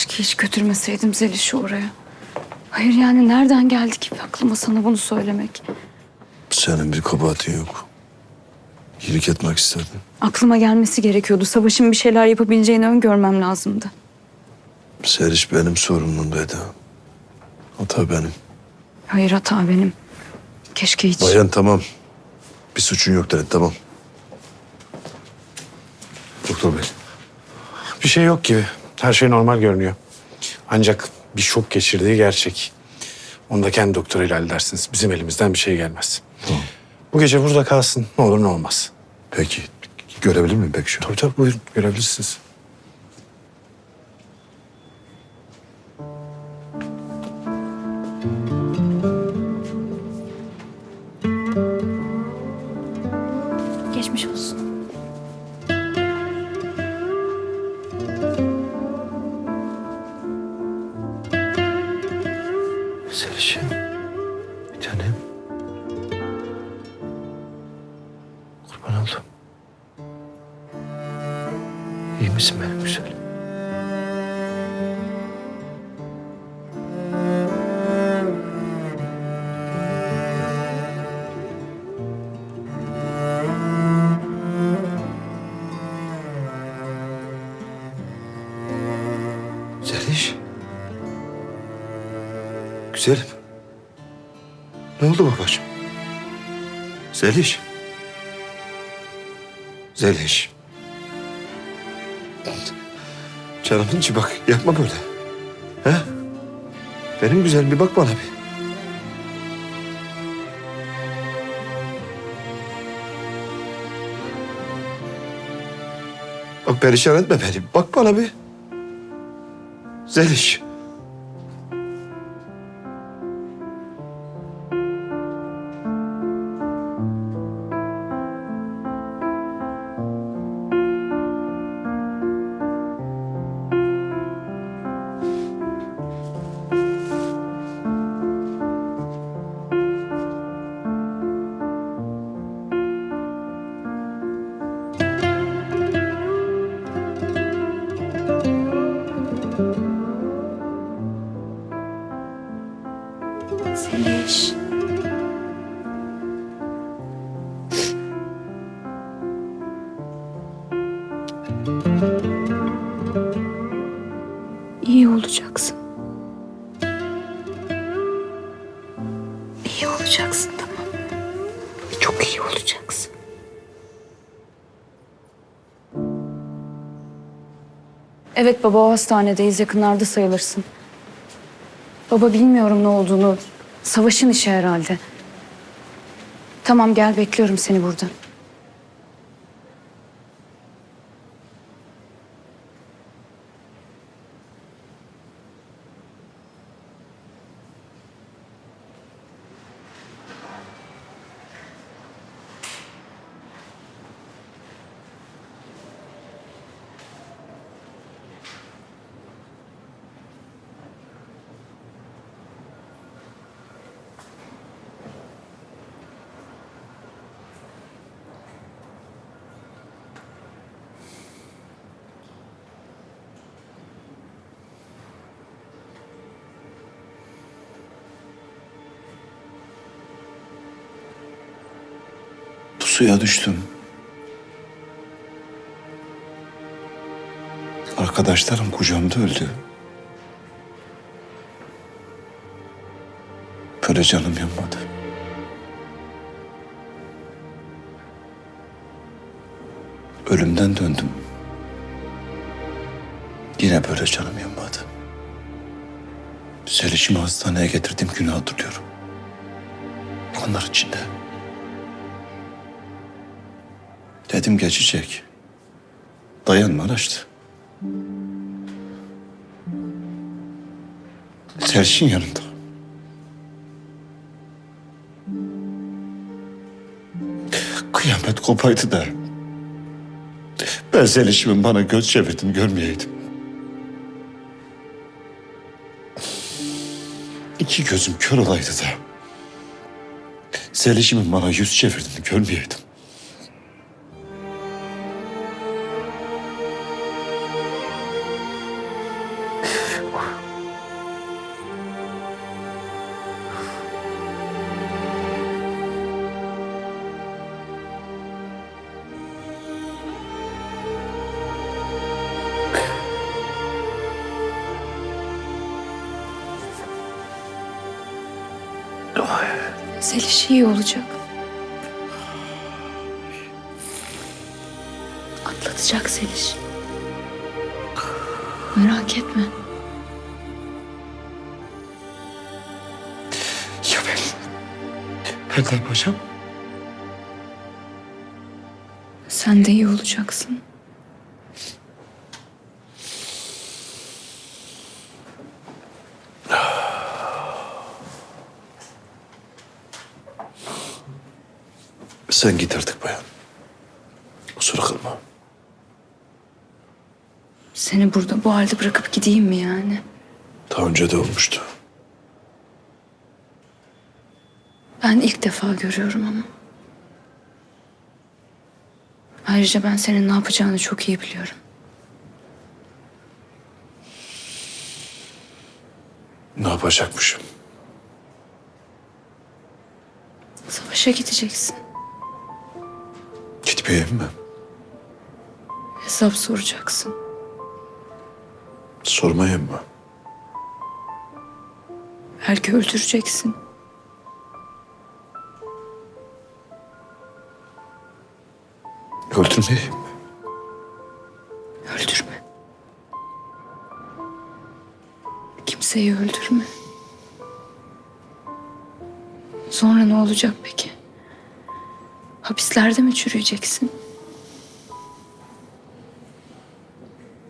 Keşke hiç götürmeseydim Zeliş'i oraya. Hayır yani nereden geldi ki aklıma sana bunu söylemek? Senin bir kabahatin yok. İyilik etmek isterdin. Aklıma gelmesi gerekiyordu. Savaş'ın bir şeyler yapabileceğini öngörmem lazımdı. Seriş benim sorumluluğum Eda. Hata benim. Hayır hata benim. Keşke hiç... Bayan tamam. Bir suçun yok dedi tamam. Doktor bey. Bir şey yok gibi. Her şey normal görünüyor. Ancak bir şok geçirdiği gerçek. Onu da kendi doktoruyla halledersiniz. Bizim elimizden bir şey gelmez. Tamam. Bu gece burada kalsın. Ne olur ne olmaz. Peki görebilir miyim peki şu an? Tabii tabii buyurun görebilirsiniz. Geçmiş olsun. Misin benim güzel? Zeliş. Güzelim. Ne oldu babacığım? Zeliş. Zeliş. İçi bak yapma böyle. He? Benim güzel bir bak bana bir. Bak perişan etme beni. Bak bana bir. Zeliş. İyi olacaksın. İyi olacaksın tamam. Çok iyi olacaksın. Evet baba o hastanedeyiz yakınlarda sayılırsın. Baba bilmiyorum ne olduğunu. Savaşın işi herhalde. Tamam gel bekliyorum seni burada. Suya düştüm. Arkadaşlarım kucağımda öldü. Böyle canım yanmadı. Ölümden döndüm. Yine böyle canım yanmadı. Selişimi hastaneye getirdiğim günü hatırlıyorum. Onlar içinde. Dedim geçecek. Dayanma açtı. Selçin yanında. Kıyamet kopaydı da. Ben Zeliş'imin bana göz çevirdim görmeyeydim. İki gözüm kör olaydı da. Zeliş'imin bana yüz çevirdim görmeyeydim. Zeliş iyi olacak. Atlatacak Zeliş. Merak etme. Ya ben? Ben ne yapacağım? Sen de iyi olacaksın. Sen git artık bayan. Kusura kalma. Seni burada bu halde bırakıp gideyim mi yani? Daha önce de olmuştu. Ben ilk defa görüyorum ama. Ayrıca ben senin ne yapacağını çok iyi biliyorum. Ne yapacakmışım? Savaşa gideceksin. Gitmeyeyim mi? Hesap soracaksın. Sormayayım mı? Belki öldüreceksin. Öldürmeyeyim mi? Öldürme. Kimseyi öldürme. Sonra ne olacak peki? Hapislerde mi çürüyeceksin?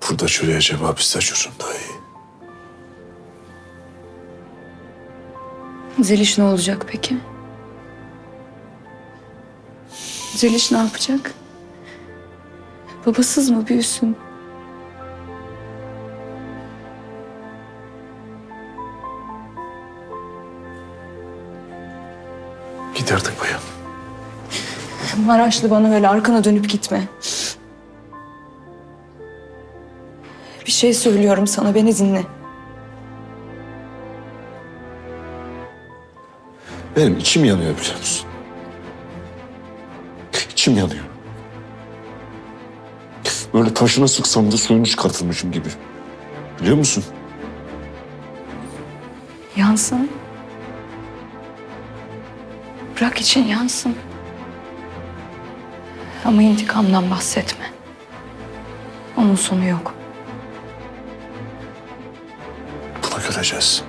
Burada çürüyeceğim hapiste çürüsün daha iyi. Zeliş ne olacak peki? Zeliş ne yapacak? Babasız mı büyüsün? Git artık bayan. Maraşlı bana böyle arkana dönüp gitme. Bir şey söylüyorum sana beni dinle. Benim içim yanıyor biliyor musun? İçim yanıyor. Böyle taşına sıksam da suyunu çıkartılmışım gibi. Biliyor musun? Yansın. Bırak için yansın. Ama intikamdan bahsetme. Onun sonu yok. Bunu göreceğiz.